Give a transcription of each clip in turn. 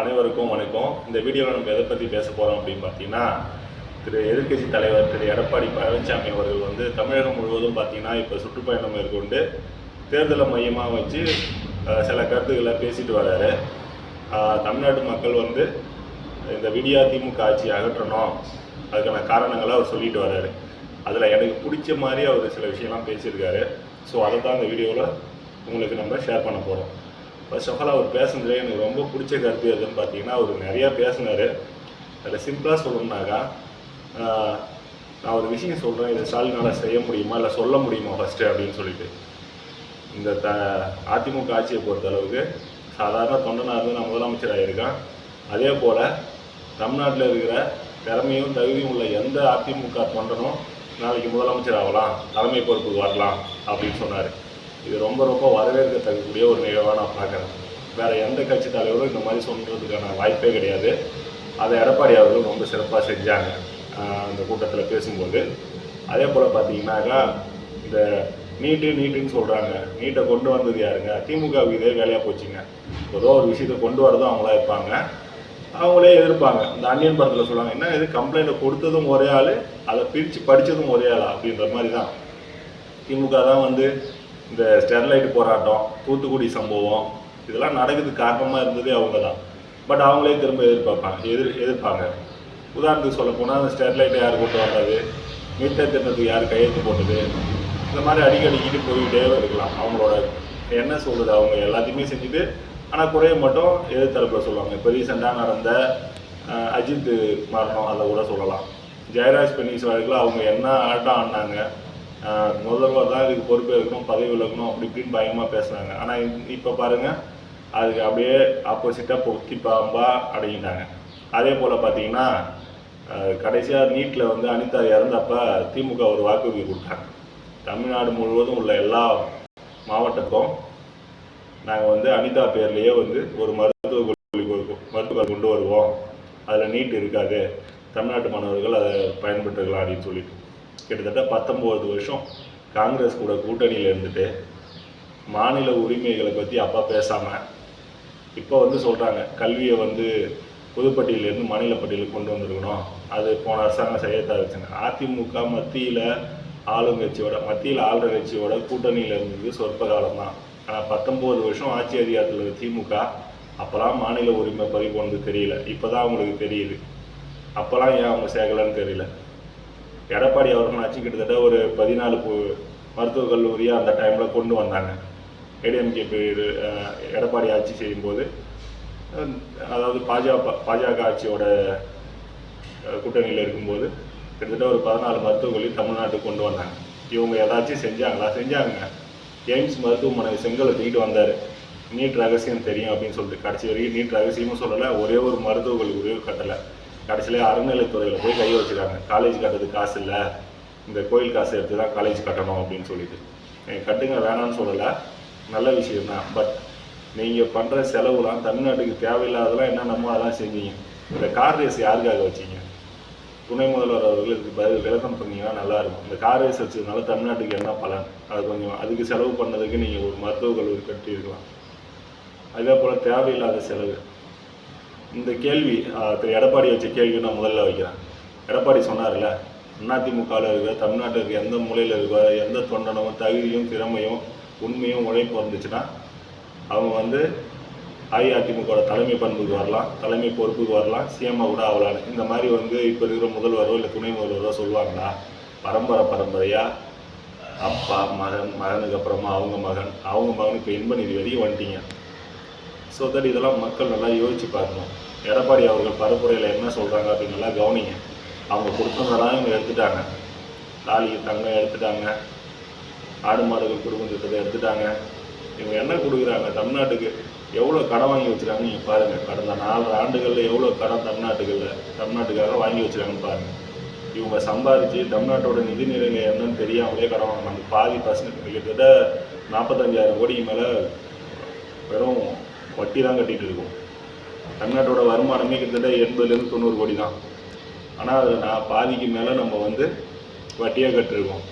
அனைவருக்கும் வணக்கம். இந்த வீடியோவில் நம்ம எதை பற்றி பேச போகிறோம் அப்படின்னு பார்த்தீங்கன்னா திரு எதிர்க்கட்சி தலைவர் திரு எடப்பாடி பழனிசாமி அவர்கள் வந்து தமிழகம் முழுவதும் பார்த்தீங்கன்னா இப்போ சுற்றுப்பயணம் மேற்கொண்டு தேர்தலை மையமாக வச்சு சில கருத்துக்களை பேசிட்டு வர்றாரு தமிழ்நாட்டு மக்கள் வந்து இந்த விடியா திமுக ஆட்சி அகற்றணும். அதுக்கான காரணங்களை அவர் சொல்லிட்டு வர்றாரு அதில் எனக்கு பிடிச்ச மாதிரி அவர் சில விஷயம்லாம் பேசியிருக்காரு. ஸோ அதை தான் இந்த வீடியோவில் உங்களுக்கு நம்ம ஷேர் பண்ண போகிறோம் ஃபர்ஸ்ட் ஆஃப் ஆல் அவர் பேசுனதுல எனக்கு ரொம்ப பிடிச்ச கருத்து எதுன்னு பார்த்தீங்கன்னா அவர் நிறையா பேசினார். அதில் சிம்பிளாக சொல்லணும்னாக்கா நான் ஒரு விஷயம் சொல்கிறேன் இதை ஸ்டாலினால் செய்ய முடியுமா? இல்லை சொல்ல முடியுமா ஃபஸ்ட்டு அப்படின்னு சொல்லிட்டு. இந்த த அதிமுக ஆட்சியை பொறுத்த அளவுக்கு சாதாரண தொண்டனாக இருந்து நான் முதலமைச்சர் ஆகியிருக்கேன் அதே போல் தமிழ்நாட்டில் இருக்கிற திறமையும் தகுதியும் உள்ள எந்த அதிமுக தொண்டனும் நாளைக்கு முதலமைச்சர் ஆகலாம். தலைமை பொறுப்புக்கு வரலாம் அப்படின்னு சொன்னார். இது ரொம்ப ரொம்ப வரவேற்கத்தக்கக்கூடிய ஒரு நிகழ்வாக நான் பார்க்குறேன். வேறு எந்த கட்சி தலைவரும் இந்த மாதிரி சொல்கிறதுக்கான வாய்ப்பே கிடையாது. அதை எடப்பாடி அவர்கள் ரொம்ப சிறப்பாக செஞ்சாங்க. அந்த கூட்டத்தில் பேசும்போது. அதே போல் பார்த்தீங்கன்னாக்கா இந்த நீட்டு நீட்டுன்னு சொல்கிறாங்க நீட்டை கொண்டு வந்தது யாருங்க? திமுகவுக்கு இதே வேலையாக போச்சுங்க. ஏதோ ஒரு விஷயத்தை கொண்டு வரதும் அவங்களா இருப்பாங்க. அவங்களே எதிர்ப்பாங்க. இந்த அன்னியன் படத்தில் சொல்லுவாங்க என்ன இது? கம்ப்ளைண்ட்டை கொடுத்ததும் ஒரே ஆள் அதை பிரித்து படித்ததும் ஒரே ஆள்? அப்படின்ற மாதிரி தான் திமுக தான் வந்து இந்த ஸ்டெர்லைட் போராட்டம் தூத்துக்குடி சம்பவம் இதெல்லாம் நடக்கிறதுக்கு காரணமாக இருந்ததே அவங்க தான் பட் அவங்களே திரும்ப எதிர்பார்ப்பாங்க எதிர் எதிர்ப்பாங்க. உதாரணத்துக்கு சொல்ல போனால் அந்த ஸ்டெர்லைட்டை யார் கொண்டு வந்தது? மீட்டர் திட்டத்துக்கு யார் கையெழுத்து போட்டது? இந்த மாதிரி அடிக்கடிக்கிட்டு போய்கிட்டே இருக்கலாம். அவங்களோட என்ன சொல்கிறது அவங்க எல்லாத்தையுமே செஞ்சுட்டு ஆனால் குறைய மட்டும் எதிர்த்தரப்பில் சொல்லுவாங்க. இப்போ ரீசெண்டாக நடந்த அஜித் மரணம் அதை கூட சொல்லலாம். ஜெயராஜ் பெனிஸ் வழக்கில் அவங்க என்ன ஆட்டம் ஆடினாங்க? முதல்வர் தான் இதுக்கு பொறுப்பு இருக்கணும் பதவி விலகணும் அப்படி இப்படின்னு பயங்கரமாக பேசுனாங்க ஆனால் இப்போ பாருங்கள் அதுக்கு அப்படியே ஆப்போசிட்டாக பொக்கி பாம்பா அடங்கிட்டாங்க. அதே போல் பார்த்தீங்கன்னா கடைசியாக நீட்டில் வந்து அனிதா இறந்தப்ப திமுக ஒரு வாக்குறுதி கொடுத்தாங்க. தமிழ்நாடு முழுவதும் உள்ள எல்லா மாவட்டத்துக்கும் நாங்கள் வந்து அனிதா பேர்லேயே வந்து ஒரு மருத்துவ கல்லூரி மருத்துவ கொண்டு வருவோம். அதில் நீட் இருக்காது. தமிழ்நாட்டு மாணவர்கள் அதை பயன்பெற்றுக்கலாம் அப்படின்னு சொல்லிட்டு. கிட்டத்தட்ட பத்தொம்போது வருஷம் காங்கிரஸ் கூட கூட்டணியில் இருந்துட்டு மாநில உரிமைகளை பற்றி அப்பா பேசாமல் இப்போ வந்து சொல்கிறாங்க கல்வியை வந்து புதுப்பட்டியிலேருந்து மாநில பட்டியலுக்கு கொண்டு வந்திருக்கணும். அது போன அரசாங்கம் செய்ய தவிர்த்துங்க அதிமுக மத்தியில் ஆளுங்கட்சியோட மத்தியில் ஆளுற கட்சியோட கூட்டணியில் இருந்தது சொற்ப காலம் தான் ஆனால் பத்தொம்போது வருஷம் ஆட்சி அதிகாரத்தில் திமுக அப்போலாம் மாநில உரிமை பறி போனது தெரியல. இப்போ தான் அவங்களுக்கு தெரியுது. அப்போலாம் ஏன் அவங்க சேர்க்கலன்னு தெரியல. எடப்பாடி அவர்கள் ஆட்சி கிட்டத்தட்ட ஒரு பதினாலு பு- மருத்துவக் அந்த டைமில் கொண்டு வந்தாங்க. ஏடிஎம்கே பேர் எடப்பாடி ஆட்சி செய்யும்போது அதாவது பாஜக பாஜக ஆட்சியோட கூட்டணியில் இருக்கும்போது கிட்டத்தட்ட ஒரு பதினாலு மருத்துவக் கல்லூரி தமிழ்நாட்டுக்கு கொண்டு வந்தாங்க. இவங்க ஏதாச்சும் செஞ்சாங்களா? செஞ்சாங்க. எய்ம்ஸ் மருத்துவமனை செங்கலை தூக்கிட்டு வந்தார். நீட் ரகசியம் தெரியும் அப்படின்னு சொல்லிட்டு கடைசி வரைக்கும் நீட் ரகசியமும் சொல்லலை. ஒரே ஒரு மருத்துவக் கல்லூரியும் கட்டலை. கடைசியில் அறநிலைத்துறையில் போய் கை வச்சுருக்காங்க காலேஜ் கட்டுறதுக்கு காசு இல்லை. இந்த கோயில் காசு எடுத்து தான் காலேஜ் கட்டணும் அப்படின்னு சொல்லிட்டு. நீங்கள் கட்டுங்க வேணாம்னு சொல்லலை. நல்ல விஷயம்தான். பட் நீங்கள் பண்ணுற செலவுலாம் தமிழ்நாட்டுக்கு தேவையில்லாததெல்லாம் என்னென்னமோ அதெல்லாம் செஞ்சீங்க. இந்த கார் ரேஸ் யாருக்காக வச்சீங்க? துணை முதல்வர் அவர்களுக்கு பதில் விளக்கம் பண்ணீங்கன்னா நல்லா இருக்கும். இந்த கார் ரேஸ் வச்சதுனால தமிழ்நாட்டுக்கு என்ன பலன்? அது கொஞ்சம் அதுக்கு செலவு பண்ணதுக்கு நீங்கள் ஒரு மருத்துவக் கல்லூரி கட்டியிருக்கலாம். அதே போல் தேவையில்லாத செலவு. இந்த கேள்வி திரு எடப்பாடி வச்ச கேள்வி நான் முதல்ல வைக்கிறேன். எடப்பாடி சொன்னார்ல அதிமுகவில் இருக்கிற தமிழ்நாட்டுக்கு எந்த மூலையில் இருக்கிற எந்த தொண்டனும் தகுதியும் திறமையும் உண்மையும் உழைப்பு வந்துச்சுன்னா அவங்க வந்து அஇஅதிமுகவோட தலைமை பண்புக்கு வரலாம் தலைமை பொறுப்புக்கு வரலாம் சிஎம்மா கூட ஆகலாம் இந்த மாதிரி வந்து இப்போ இருக்கிற முதல்வரோ இல்லை துணை முதல்வரோ சொல்லுவாங்கன்னா பரம்பரை பரம்பரையாக அப்பா மகன் மகனுக்கு அப்புறமா அவங்க மகன் அவங்க மகனுக்கு இப்போ இன்ப நிதி வரைக்கும் வந்துட்டீங்க. ஸோ தட் இதெல்லாம் மக்கள் நல்லா யோசிச்சு பார்க்கணும். எடப்பாடி அவர்கள் பரப்புரையில் என்ன சொல்கிறாங்க அப்படின்னு நல்லா கவனிங்க. அவங்க கொடுத்ததெல்லாம் இவங்க எடுத்துட்டாங்க. தாலிக்கு தங்கம் எடுத்துட்டாங்க. ஆடு மாடுகள் குடும்பம் திட்டத்தை எடுத்துட்டாங்க. இவங்க என்ன கொடுக்குறாங்க? தமிழ்நாட்டுக்கு எவ்வளோ கடன் வாங்கி வச்சுருக்காங்க நீங்கள் பாருங்கள் கடந்த நாலு ஆண்டுகளில் எவ்வளோ கடன் தமிழ்நாட்டுகளில் தமிழ்நாட்டுக்காக வாங்கி வச்சுருக்காங்கன்னு பாருங்கள் இவங்க சம்பாதிச்சு தமிழ்நாட்டோட நிதி நிலைமை என்னன்னு தெரியாமலே கடன் வாங்கினாங்க பாதி பர்சன்ட் கிட்டத்தட்ட நாற்பத்தஞ்சாயிரம் கோடிக்கு மேலே வெறும் வட்டி தான் கட்டிகிட்டு இருக்கோம். தமிழ்நாட்டோட வருமானமே கிட்டத்தட்ட எண்பதுலேருந்து தொண்ணூறு கோடி தான். ஆனால் அதில் நான் பாதிக்கு மேலே நம்ம வந்து வட்டியாக கட்டிருக்கோம்.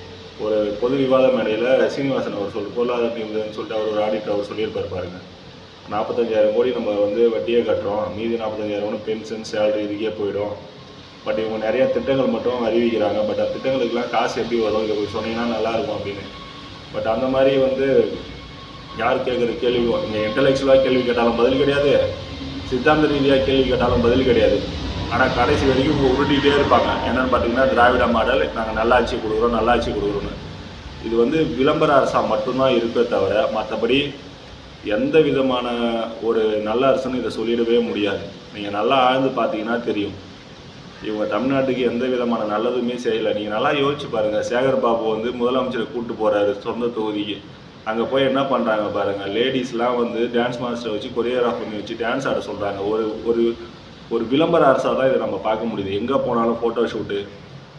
ஒரு பொது விவாத மேடையில் சீனிவாசன் அவர் சொல் பொருளாதார நிபுணர்னு சொல்லிட்டு அவர் ஒரு ஆடிட்டர் அவர் சொல்லியிருப்பார் பாருங்க. நாற்பத்தஞ்சாயிரம் கோடி நம்ம வந்து வட்டியே கட்டுறோம். மீதி நாற்பத்தஞ்சாயிரம் கோடி பென்ஷன் சேலரி இதுக்கே போயிடும். பட் இவங்க நிறையா திட்டங்கள் மட்டும் அறிவிக்கிறாங்க. பட் அந்த திட்டங்களுக்கெல்லாம் காசு எப்படி வரும்? இதை போய் சொன்னீங்கன்னா நல்லாயிருக்கும் அப்படின்னு. பட் அந்த மாதிரி வந்து யார் கேட்குற கேள்வி? இங்கே இன்டலெக்சுவலாக கேள்வி கேட்டாலும் பதில் கிடையாது. சித்தாந்த ரீதியாக கேள்வி கேட்டாலும் பதில் கிடையாது. ஆனால் கடைசி வரைக்கும் இவங்க உருட்டிகிட்டே இருப்பாங்க. என்னென்னு பார்த்தீங்கன்னா திராவிட மாடல் நாங்கள் நல்லாட்சி கொடுக்குறோம் நல்லாட்சி கொடுக்குறோன்னு இது வந்து விளம்பர அரசாக மட்டும்தான் இருக்கே தவிர மற்றபடி எந்த விதமான ஒரு நல்ல அரசுன்னு இதை சொல்லிடவே முடியாது. நீங்கள் நல்லா ஆழ்ந்து பார்த்தீங்கன்னா தெரியும். இவங்க தமிழ்நாட்டுக்கு எந்த விதமான நல்லதுமே செய்யலை. நீங்கள் நல்லா யோசிச்சு பாருங்கள் சேகர் பாபு வந்து முதலமைச்சரை கூப்பிட்டு போகிறாரு சொந்த தொகுதிக்கு. அங்கே போய் என்ன பண்ணுறாங்க பாருங்கள் லேடிஸ்லாம் வந்து டான்ஸ் மாஸ்டரை வச்சு கொரியோகிராஃப் பண்ணி வச்சு டான்ஸ் ஆட சொல்கிறாங்க ஒரு ஒரு ஒரு விளம்பர அரசாக தான் இதை நம்ம பார்க்க முடியுது. எங்கே போனாலும் ஃபோட்டோ ஷூட்டு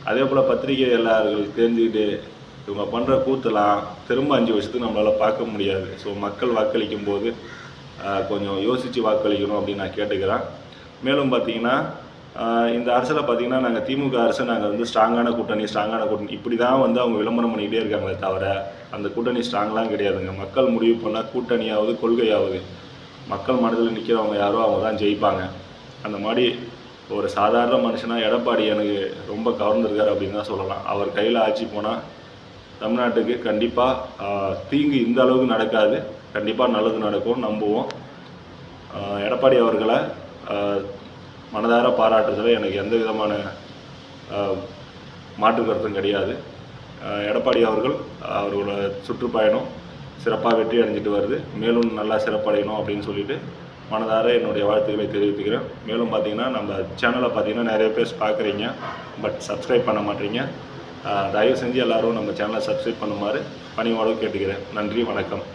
அதே போல் பத்திரிகையாளர்கள் தெரிஞ்சுக்கிட்டு இவங்க பண்ணுற கூத்தெல்லாம் திரும்ப அஞ்சு வருஷத்துக்கு நம்மளால் பார்க்க முடியாது. ஸோ மக்கள் வாக்களிக்கும் போது கொஞ்சம் யோசித்து வாக்களிக்கணும் அப்படின்னு நான் கேட்டுக்கிறேன். மேலும் பார்த்தீங்கன்னா இந்த அரசில் பார்த்தீங்கன்னா நாங்கள் திமுக அரசு நாங்கள் வந்து ஸ்ட்ராங்கான கூட்டணி ஸ்ட்ராங்கான கூட்டணி. இப்படி தான் வந்து அவங்க விளம்பரம் பண்ணிக்கிட்டே இருக்காங்களே தவிர அந்த கூட்டணி ஸ்ட்ராங்லாம் கிடையாதுங்க. மக்கள் முடிவு பண்ணால் கூட்டணியாவது கொள்கையாவது. மக்கள் மனதில் நிற்கிறவங்க யாரோ அவங்க தான் ஜெயிப்பாங்க. அந்த மாதிரி ஒரு சாதாரண மனுஷனாக எடப்பாடி எனக்கு ரொம்ப கவர்ந்துருக்கார் அப்படின்னு தான் சொல்லலாம். அவர் கையில் ஆட்சி போனால் தமிழ்நாட்டுக்கு கண்டிப்பாக தீங்கு இந்த அளவுக்கு நடக்காது. கண்டிப்பாக நல்லது நடக்கும் நம்புவோம். எடப்பாடி அவர்களை மனதார பாராட்டுறதுல எனக்கு எந்த விதமான மாற்று கருத்தும் கிடையாது. எடப்பாடி அவர்கள் அவர்களோட சுற்றுப்பயணம் சிறப்பாக வெற்றி அடைஞ்சிட்டு வருது. மேலும் நல்லா சிறப்படையணும் அப்படின்னு சொல்லிட்டு மனதார என்னுடைய வாழ்த்துக்களை தெரிவித்துக்கிறேன். மேலும் பார்த்தீங்கன்னா நம்ம சேனலை பார்த்தீங்கன்னா நிறைய பேர் பார்க்குறீங்க. பட் சப்ஸ்கிரைப் பண்ண மாட்டீங்க. தயவு செஞ்சு எல்லோரும் நம்ம சேனலை சப்ஸ்கிரைப் பண்ணுமாறு பணிவோடு கேட்டுக்கிறேன். நன்றி வணக்கம்.